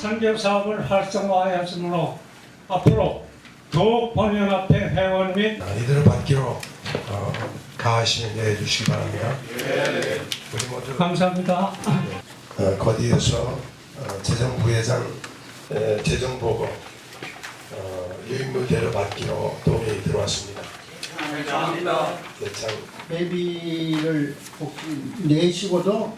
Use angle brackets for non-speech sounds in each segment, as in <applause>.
선교 사업을 활성화하였으므로 앞으로 더욱 번연합회 회원 및 아, 이들을 받기로 어, 가하시 내주시기 바랍니다. 우리 모두 감사합니다. 어, 거기에서 어, 재정부회장 에, 재정보고 어, 유인무대를 받기로 동의이 들어왔습니다. 예창 회비를 혹시 내시고도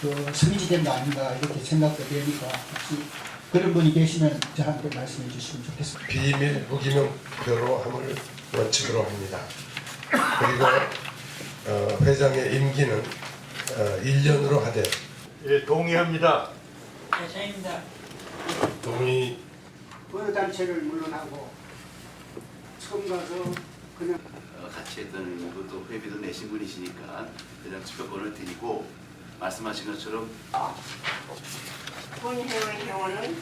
그 승인된 거 아닌가 이렇게 생각도 되니까 혹시 그런 분이 계시면 저한테 말씀해 주시면 좋겠습니다. 비밀 무기명표로 함을 원칙으로 합니다. 그리고 어, 회장의 임기는 어, 1년으로 하되 예, 동의합니다. 동의 보유단체를 물론하고 처음 가서 그냥 어, 같이 했던 것도 회비도 내신 분이시니까 그냥 투표권을 드리고 말씀하신 것처럼 본회의 회원은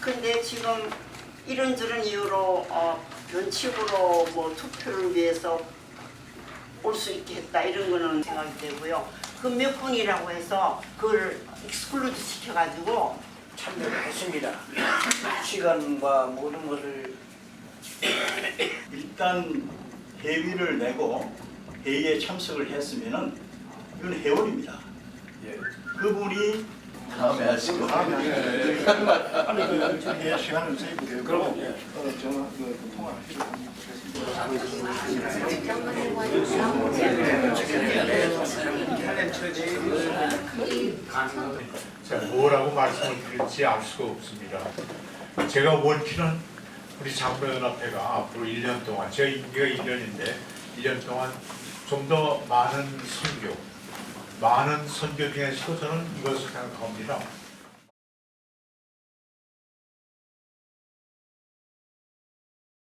근데 지금 이런저런 이유로 어, 변칙으로 뭐 투표를 위해서 올 수 있게 했다 이런 거는 생각이 되고요. 그 몇 분이라고 해서 그걸 익스클루드 시켜가지고 참여를 했습니다. <laughs> 시간과 모든 것을 일단 회비를 내고 회의에 참석을 했으면은 이건 회원입니다. 그분이 다음에 하시고 그 회의 시간을 세입되고 그럼 어, 전화 그 통화하시고 자, 뭐라고 말씀을 드릴지 알 수가 없습니다. 제가 원피는 우리 장로연합회가 앞으로 1년 동안, 제 임기가 1년인데 1년 동안 좀 더 많은 선교, 많은 선교 중에서 저는 이것을 생각합니다.